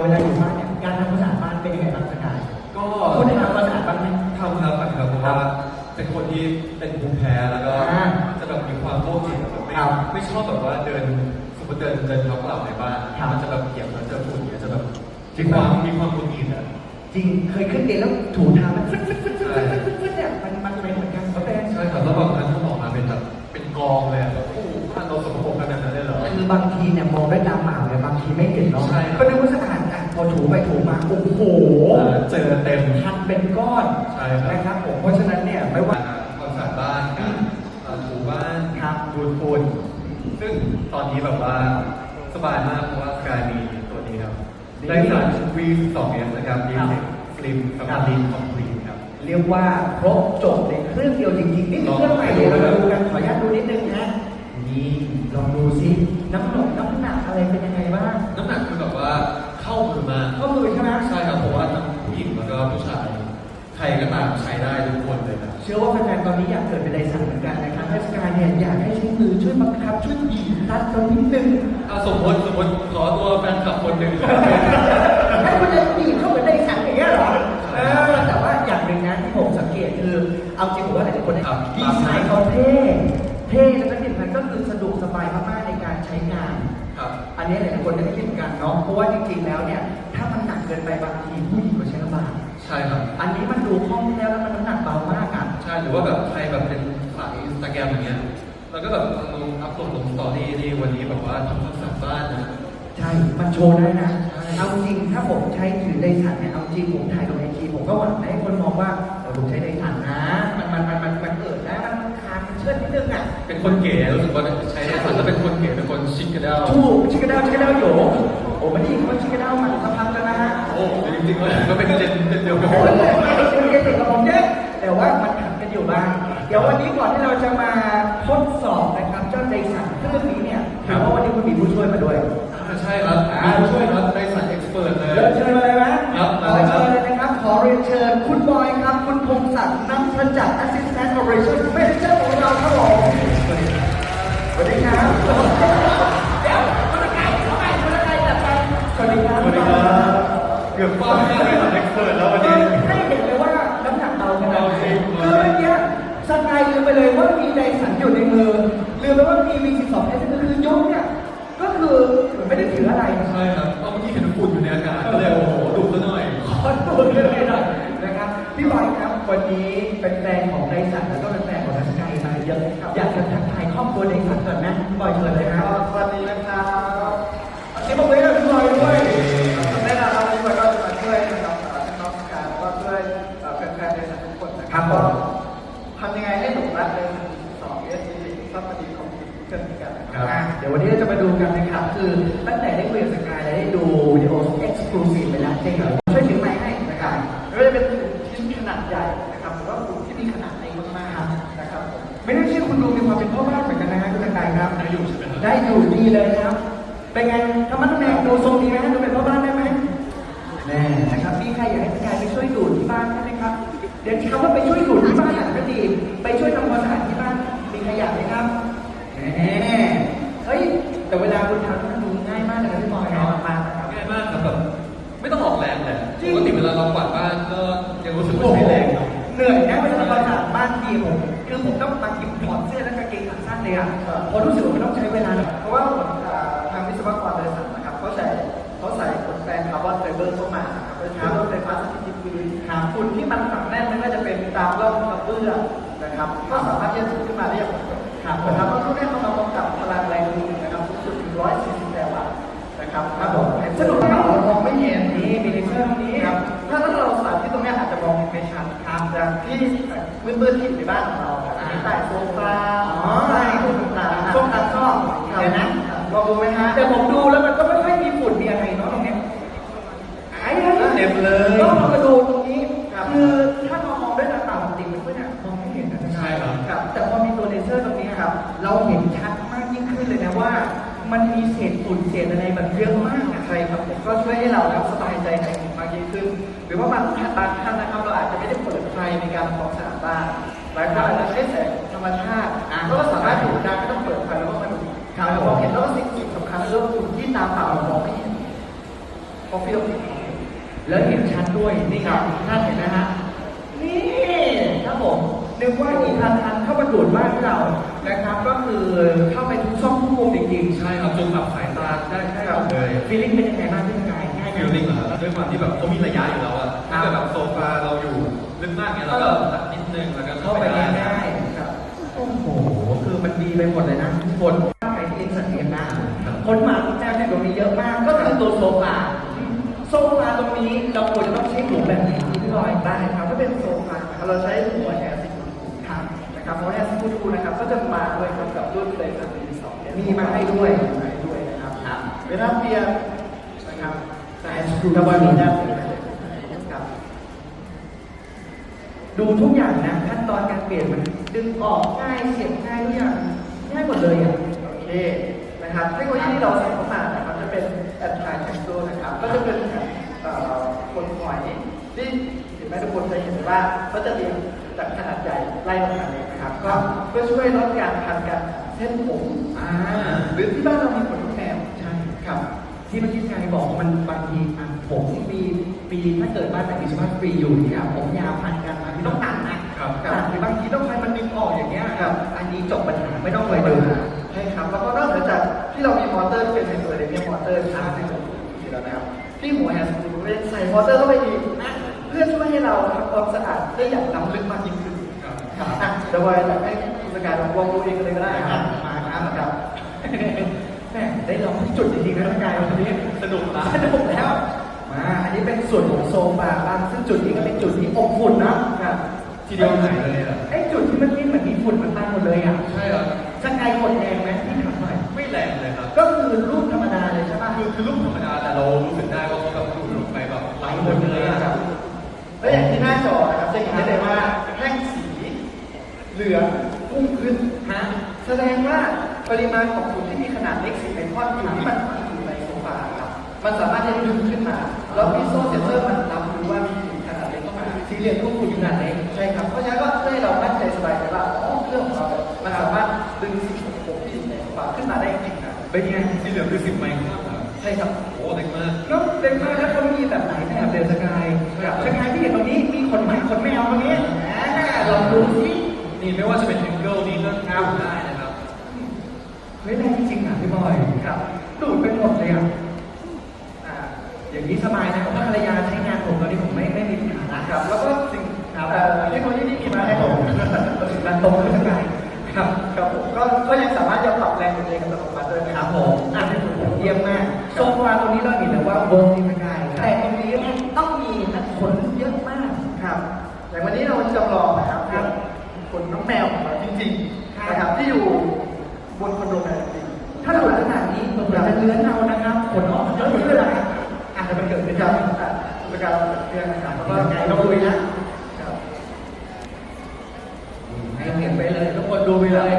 เราเวลาอยู่บ้านเนี่ยการทำความสะอาดบ้านเป็นยังไงบ้างสกายก็คุณได้ทำความสะอาดบ้านไหม ทำครับทำครับเพราะว่าเป็นคนที่เป็นภูมิแพ้แล้วก็อ่าจะแบบมีความโรคจิตแบบไม่ครับไม่ชอบแบบว่าเดินสมมติเดินเดินเท้าเปล่าในบ้านครับ มันจะแบบเหยียบแล้วเจอฝุ่นเนี่ยจะแบบจริมีงคปะวามมีความกุนกินอะ จริงเคยขึ้นเตียงแล้วถูเท้ามันฟึดฟึดฟึดฟึดฟึดฟึดฟึดเนี่ยมันมันเป็นเหมือนกันก็เป็นใช่ครับแล้วบางครั้งถ้าออกมาเป็นแบบเป็นกองเลยอะแบบโอ้โหบ้านเราสกปรกขนาดนั้นเลยเหรอ คือบางทีเนี่ยมองด้วยตาเปล่าเนี่ยบางทีไม่เห็นเนาะใช่ครับ ก็นึกว่าสะ อาดอะพอถูไปถูมาโอ้โหเออเจอเต็มทันเป็นก้อนใช่ครับนะครับผมเพราะฉะนั้นเนี่ยไม่ว่าความสะอาดบ้านการเอ่อถูบ้านครับดูดฝุ่นซึ่งตอนนี้แบบว่าสบายมากเพราะว่าสกายมีตัวนี้ครับดีได้สาร V2S นะครับ d ีครับเทคสลิมสำหรับดีคอมพลีทครับ เรียกว่าครบจบในเครื่องเดียวจริงๆนี่เป็นเครื่องใหม่เลยเรามาดูกันขออนุญาตดูนิดนึงนะนี่ลองดูซิน้ำหนักน้ำหนักอะไรเป็นยังไงบ้าง เข้ามือมากข้อมือใช่ไหมใช่ครับเพราะว่าทั้งผู้หญิงแล้วก็ผู้ชายใครก็ตามใช้ได้ทุกคนเลยครับเชื่อว่าแฟนๆตอนนี้อยากเกิดเป็นไดสันเหมือนกันนะครับให้สกายเนี่ยอยากให้ใช้มือช่วยบังคับช่วยบีบรัดตรงนิดนึงเอาสมมติสมมติขอตัวแฟนคลับคนหนึ่งให้คนจะบีบเข้าเหมือนไดสันอย่างเงี้ยเหรอเออแต่ว่าอย่างหนึ่งนะที่ผมสังเกตคือ เอาจริงผมว่าหลายๆคนเนี่ยครับ ดีไซน์เขาเท่เท่ นนี้หลายๆคนจะได้คิดเหมือนกันเนาะเพราะว่าจริงๆแล้วเนี่ยถ้ามันหนักเกินไปบางทีผู้หญิงก็ใช้ลำบากใช่ครับ อันนี้มันดูคล่องแล้วแล้วมันน้ำหนักเบามากอะใช่หรือว่าแบบใครแบบเป็นสายอินสตาแกรมอย่างเงี้ยแล้วก็แบบลงอัพโหลดลงสตอรี่นี่วันนี้แบบว่าทำความสะอาดบ้านนะใช่ มันโชว์ได้นะใช่เอาจริงถ้าผมใช้ถือไดสันเนี่ยเอาจริงผมถ่ายลงไอจีผมก็หวังให้คนมองว่าเออผมใช้ได เชิดนิดนึงอะเป็นคนเก๋รู้สึกว่าใช้ได้สันแล้วเป็นคนเก๋เป็นคนชิคกันแล้วถูกชิคกระเด้าชิคกระเด้าโหยโอ้ไม่ได้ยินว่าชิคกระเด้ามันสักพักแล้วนะฮะโอ้จริงๆแล้วก็เป็นเจนเจนเดียวกันโอ้ยคุณจะติดกับผมเยอะแต่ว่ามันขัดกันอยู่บ้างเดี๋ยววันนี้ก่อนที่เราจะมาทดสอบนะครับเจ้าไดสันเครื่องนี้เนี่ยถือว่าวันนี้คุณมีผู้ช่วยมาด้วยอ่าใช่ครับมีผู้ช่วยครับได้สันเอ็กซ์เพรสเลยเรียนเชิญมาเลยไหมครับขมาอเลย อเรียนเชิญคุณบอยครับ คุณพงศักดิ์นักประจักษ์ Assistant Operation Manager ของเราครับผมสวัสดีครับ เดี๋ยวคุณไก่เข้าไปคุณไก่จัดไปสวัสดีครับสวัสดีครับเกือบป้าไม่ได้สันเอ็กซ์เพรสแล้ววันเอนี้อให้เห็นเลยว่าน้ำหนักเบาขนาดไหนเบาจริงคือเมื่อกี้สกายลืมไปเลยว่ามีไดสันอยู่ในมือลืมไปว่ามี V12 S ก็คือยกเนี่ยก็คือเหมือนไม่ได้ถืออะไรใช่ครับเอาเมื่อกี้เห็นฝุ่นอยู่ในอากาศก็เลยโอ้โห ดุซะหน่อยขอตัวเรื่องนี้หน่อยนะครับพี่บอยครับวันนี้เป็นแฟนของไดสันแล้วก็เป็นแฟนของนักสกายมาเยอะอยากจะทักทายครอบครัวไดสันก่อนนะพี่บอยเชิญเลยครับสวัสดีนะครับนี่บอกเลยนะพี่บอยด้วยแน่นอนครับวันนี้เราก็จะมาช่วยนะครับเอ่อน้องสกายแล้วก็ช่วยแฟนๆในสังคมทุกคนนะครับบผมทำยังไงให้หนุ่มรักในสองเอสซีซัพพอดีของเกินกันนะครับเดี๋ยววันนี้เราจะมาดูกันนะครับคือ ได้อยู่ใช่ไหมครับได้อยู่ดีเลยนะครับ เป็นไงธรรมะทแมงดูทรงดีไหมฮะดูเป็นพ่อบ้านได้ไหมแน่นะครับมีใครอยากให้สกายไปช่วยดูดที่บ้านใช่ไหมครับ เดี๋ยวคำว่าไปช่วยดูดที่บ้านอาจจะดี ไปช่วยทำความสะอาดที่บ้าน มีใครอยากไหมครับแน่เฮ้ย แต่เวลาคุณทำมันดูง่ายมากเลยนะพี่บอยเนาะมานะครับง่ายมากครับแบบไม่ต้องออกแรงเลยจริงปกติเวลาเรากวาดบ้านก็ยังรู้สึกว่าใช้แรงอยู่เหนื่อยนะเวลาทำความสะอาดบ้านทีผมคือผมต้องมากินถอดเสื้อและกาง เกงขาสั้นเลยอะเพราะรู้สึกว่ามันต้องใช้เวลา เพราะว่าทางวิศวกรบริษัทนะครับเขาใส่เขาใส่ขนแปรงคาร์บอนไฟเบอร์เข้ามานะครับเป็นคาร์บอนไฟฟ้าสถิตพื้นฝุ่นที่มันฝังแน่นไม่ว่าจะเป็นตามร่องกระเบื้องนะครับ ก็สามารถที่จะสูดขึ้นมาได้อย่างปกติครับนะครับทุกเรื่องเรากำกับพลังแรงดึงนะครับสูงสุดถึง140แรงวัตต์นะครับครับผมสนุกมากเรามองไม่เห็นนี่มีเลเซอร์ตรงนี้ครับถ้าถ้าเราสาธิตตรงเนี้ยอาจจะมองไม่ชัดครับจากที่มืดๆที่อยู่ในบ้านของเราครับมีใต้โซฟา เรานะลองดูไหมฮะแต่ผมดูแล้วมันก็ไม่ค่อยมีฝุ่นมีอะไรเนาะตรงนี้หายเต็มเลยก็ลอมาดูตรงนี้คือถ้าเรามองด้วยตาเปล่าจริงมันก็เนี่ยมองไม่เห็นนะใช่ครับแต่พอมีตัวเลเซอร์ตรงนี้ครับ เราเห็นชัดมากยิ่งขึ้นเลยนะว่า มันมีเศษฝุ่นเศษอะไรแบบเยอะมากอะไรครับก็ช่วยให้เราแล้วสบายใจในมากยิ่งขึ้น หรือว่าบางท่านบางท่านนะครับ เราอาจจะไม่ได้เปิดไฟในการมองสนามบ้านหลายครั้งอาจจะใช้แสงธรรมชาติก็สามารถอยู่ได้ไม่ต้องเปิดไฟแล้ว ตาเรามเห็นแล้วก็สิ่งที่สำคัญเรื่องอยู่ที่ตาเปล่าเมองไม่เห็นเพราะพี่ต้องแล้วเห็นชัดด้วยนี่ครับท่านเห็นไหมฮะนี่ครับผมนึกว่าอีทานทันเข้ามาตรดบ้านเรานะครับ ก็คือเข้าไปทุกช่องทุกมุมจริงๆใช่ครับจนแบบสายตาได้ใช่ครับเลยฟีลลิ่งเป็นยังไงบ้างที่กายง่ายไหมฟีลลิ่งเหรอด้วยความที่แบบเขามีระยะอยู่แล้วอะถ้าแบบโซฟาเราอยู่ลึกมากเนี่ยเราก็ตัดนิดนึงแล้วก็เข้าไปได้ครับโอ้โหคือมันดีไปหมดเลยนะทุกคน คนมาที่แจ้งในตรงนี้เยอะมาก ก็คือตัวโซฟา โซฟาตรงนี้เราควรจะต้องใช้หลุมแบบไหนดีพี่ลอยได้ครับถ้าเป็นโซฟาเราใช้หัวแอร์ซิคูครับนะครับหัวแอร์ซิคูนะครับก็จะมาด้วยครับกับรุ่นเลยครับปีสองเนี่ยมีมาให้ด้วยมาให้ด้วยนะครับครับเวลาเปลี่ยนนะครับใส่สกรูดับเบิลมีมีด้าด้านนเปลี่ยนได้ครับดูทุกอย่างนะขั้นตอนการเปลี่ยนมันดึงออกง่ายเสียบง่ายทุกอย่างง่ายหมดเลยอะโอเค นะครับเทคโนโลยีที่เราใส่เข้ามานะครับจะเป็นแอดทายแท็กโซนะครับก็จะเป็นเอ่อคนหอยที่เห็นไหมทุกคนจะเห็นว่าเขาจะเรียงจากขนาดใหญ่ไล่ลงมาเลยนะครับ ก็เพื่อช่วยลดการพันกันเส้นผมอ่าหรือที่บ้านเรามีขนนกแมวใช่ครับ ที่เมื่อกี้กายบอกมันบางทีอะผมปีปีถ้าเกิดบ้านแต่งมีสภาพฟรีอยู่เนี่ยผมยาวพันกันมาที่ต้องตัดนะครับตัดหรือบางทีต้องใช้มันดึงออกอย่างเงี้ยครับอันนี้จบปัญหาไม่ต้องไปดู ที่เรามีมอเตอร์ที่เป็นไฮโดรเดเนียมมอเตอร์ชาร์จในตัวอยู่แล้วนะครับที่หัวแฮนด์สกรูใส่มอเตอร์เข้าไปอีกนะเพื่อช่วยให้เราทำความสะอาดได้อย่างล้ำลึกมากยิ่งขึ้นครับครับอะเดี๋ยวไว้อยากให้คุณสกายลองวองดูเองกันเลยก็ได้ครับมาครับครับแม่ได้ลองที่จุดจริงๆนะร่างกายวันนี้สนุกนะสนุกแล้วมาอันนี้เป็นส่วนของโซฟาบ้างซึ่งจุดนี้ก็เป็นจุดที่อบอุ่นนะครับทีเดียวหายเลยอะไอ้จุดที่เมื่อกี้เหมือนมีฝุ่นมันตั้งหมดเลยอะใช่ครับสกายกดแรงไหม ก็คือรูปธรรมดาเลยใช่ป่ะคือคือรูปธรรมดาแต่เรารู้สึกได้ว่าเขาแบบดูดลงไปแบบไหลไหลหหมมดดเลเลยยอะอะแล้วอย่างที่หน้าจอนะครับจะเห็นได้เลยว่าแท่งสีเหลืองพุ่งขึ้นฮะแสดงว่าปริมาณของฝุ่นที่มีขนาดเล็กสีเป็นก้อนอยู่ที่มันอยู่ในโซฟาครับมันสามารถที่จะดึงขึ้นมา แล้วพิโซเซนเซอร์มันรับรู้ว่ามีฝุ่นขนาดเล็กเข้ามาสีเหลืองรูปฝุ่นขนาดเล็กใช่ครับ เป็นไงสีเหลืองคือสิบไมครอนครับใช่ครับโอ้เด็กมากแล้วเป็นมากแล้วเขามีแบบไหนแบบเดือนสกายครับสกายที่เห็นตรงนี้มีขนหมาขนแมวตรงนี้อ่าลองดูสินี่ไม่ว่าจะเป็นแองเกิลนี้ก็เข้าได้นะครับเฮ้ยแรงจริงๆอะพี่บอยครับดูดไปหมดเลยอะอ่าอย่างนี้สบายนะ ไม่เป็นไรอาจจะมันเกิดเป็นคการัรบอะการเรียนนะครับแล้วก็ไงลองดูนะครับให้เห็นไปเลยทุกคนดูไปเลย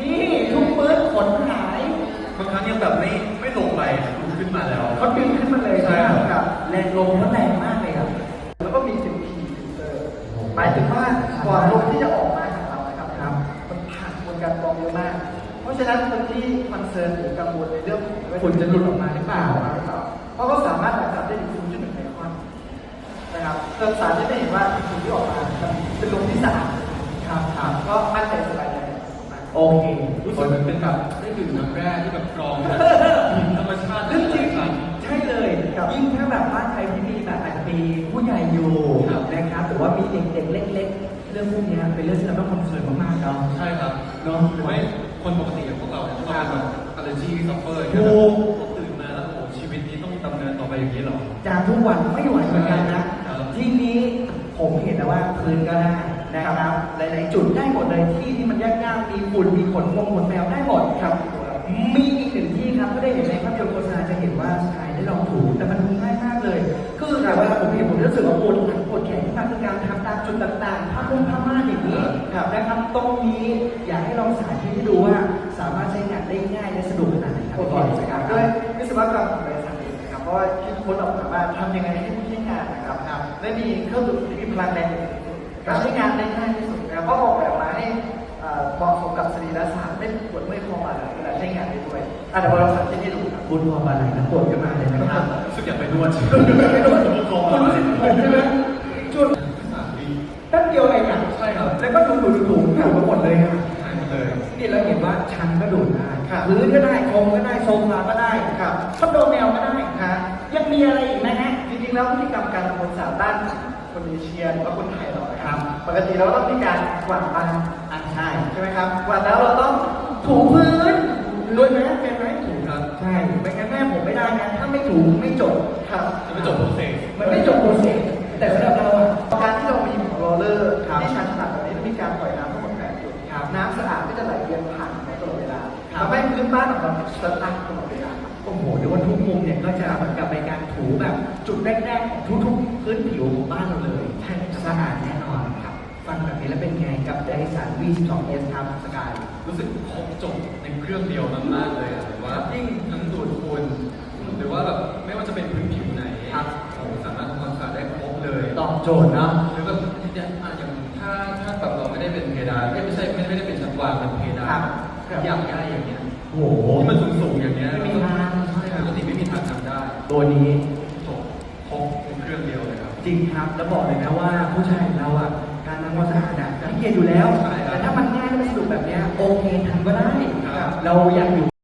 นี่ทุกปื้นขนหายบางครั้งยังแบบไม่ไม่ลงไปขึ้นมาแล้วเขาดึงขึ้นมาเลยใช่ครับแรงลมก็แรงมาก ฉะนั้นคนที่คอนเซิร์นหรือกังวลในเรื่องของฝุ่นจะหลุดออกมาหรือเปล่าเพราะก็สามารถดักจับได้ถึง0.1ไมครอนนะครับเติมสารที่ไม่เห็นว่าฝุ่นที่ออกมามันเป็นลมที่สะอาดครับครับก็มั่นใจสบายใจมากโอเครู้สึกเหมือนเป็นแบบได้ดื่มน้ำแร่ที่แบบกรองแบบหินธรรมชาติเรื่องจริงครับใช่เลยยิ่งถ้าแบบบ้านใครที่มีแบบอาจจะมีผู้ใหญ่อยู่ครับนะครับหรือว่ามีเด็กๆเล็ก ๆ เรื่องพวกเนี้ยเป็นเรื่องที่เราต้องคอนเซิร์นมากๆเนาะใช่ครับเนาะหรือไม่ คนปกติอย่างพวกเราเนี่ยพวกเราเป็นแบบอัลเลอร์จีซัฟเฟอร์ถูก ตื่นมาแล้วโอ้โหชีวิตนี้ต้องดำเนินต่อไปอย่างนี้เหรอ จากทุกวันไม่ไหวเหมือนกันนะ ครับ ที่นี้ผมเห็นแล้วว่าพื้นก็ได้นะครับ หลาย ๆ จุดได้หมดเลยที่ที่มันยากๆมีฝุ่นมีขนพงขนแมวได้หมดครับ มีอีกหนึ่งที่ครับก็ได้เห็นในภาพยนตร์โฆษณาจะเห็นว่าชายได้ลองถูแต่มันง่ายมากเลยคือแต่เวลาผมเห็นผมรู้สึกว่าปวดหลังปวดแขนที่มาคือการทำตามจุดต่างๆผ้าพุ่งผ้าม่านอย่างนี้ครับนะครับตรงนี้อยากให้ลองสาธิตให้ดูว่าสามารถใช้งานได้ง่ายและสะดวกขนาดไหนครับโอเคนะครับด้วยวิศวกรรมของบริษัทเองนะครับเพราะว่าคิดค้นออกมาว่าทำยังไงให้ผู้ใช้งานนะครับได้มีเครื่องดูดที่มีพลังแรงที่สุดการใช้งานได้ง่ายที่สุดนะครับเพราะออกแบบมาให้ เอ่อเหมาะสมกับสรีระศาสตร์ไม่ปวดเมื่อยคอบ่าเวลาใช้งานได้ด้วยอะเดี๋ยวเราสาธิตให้ดูครับพูดพอปลาไหลน้ำปวดขึ้นมาเลยนะครับรู้สึกอยากไปนวดไม่รู้คุณรู้สึกผมใช่ไหมจุดสามปีแป๊บเดียวเองอะใช่ครับแล้วก็ดูดูดูดูดูมาหมดเลยครับหายหมดเลยนี่เราเห็นว่าชั้นก็ดูดได้ครับพื้นก็ได้โครงก็ได้โซฟาก็ได้ครับคอนโดแมวก็ได้ฮะยังมีอะไรอีกไหมฮะจริงๆแล้วพฤติกรรมการทำความสะอาดบ้านคนเอเชียหรือว่าคนไทยเรานะคครัรับบปกติเราต้องมีการกวาดบ้านอะ ใช่ใช่ไหมครับกวาดแล้วเราต้องถูพื้นด้วยไหมเป็นไหมถูกครับ ใช่ไม่งั้นแม่ผมไม่ได้นะถ้าไม่ถูไม่จบครับจะไม่จบโปรเซสมันไม่จบโปรเซสแต่สำหรับเราอะการที่เรามีโรลเลอร์ครับที่ชันขนาดแบบนี้มีการปล่อยน้ำทั้งหมดแปดจุดครับน้ำสะอาดก็จะไหลเวียนผ่านตลอดเวลาครับทำให้พื้นบ้านของเราสะอาดตลอดเวลาโอ้โหเดี๋ยววันทุกมุมเนี่ยก็จะเหมือนกับเป็นการถูแบบจุดแรกๆของทุกๆพื้นผิวของบ้านเราเลยใช่สะอาดแน่นอนครับ ฟังแบบนี้แล้วเป็นไงกับไดสัน V12S ครับสกายรู้สึกครบจบในเครื่องเดียวมากๆเลยอะหรือว่ายิ่งทั้งดูดฝุ่นหรือว่าแบบไม่ว่าจะเป็นพื้นผิวไหนครับผมสามารถทำความสะอาดได้ครบเลยตอบโจทย์เนาะหรือแบบอย่างอะอย่างถ้าถ้าแบบเราไม่ได้เป็นเพดานเอ้ยไม่ใช่ไม่ไม่ได้เป็นชั้นวางเป็นเพดาครันบอยากได้อย่างเงี้ยโอ้โหที่มันสูงสูงๆอย่างเงี้ยไม่มีทางใช่ปกติไม่มีทางทำได้ ตัวนี้จบครบในเครื่องเดียวเลยครับจริงครับแล้วบอกเลยนะว่าผู้ชายของเราอะการ ทำความสะอาดอะขี้เกียจอยู่แล้วใช่ครับแต่ถ้ามันง่ายและมันสะดวกแบบเนี้ยโอเคทำก็ได้ครับเราอยากอยู่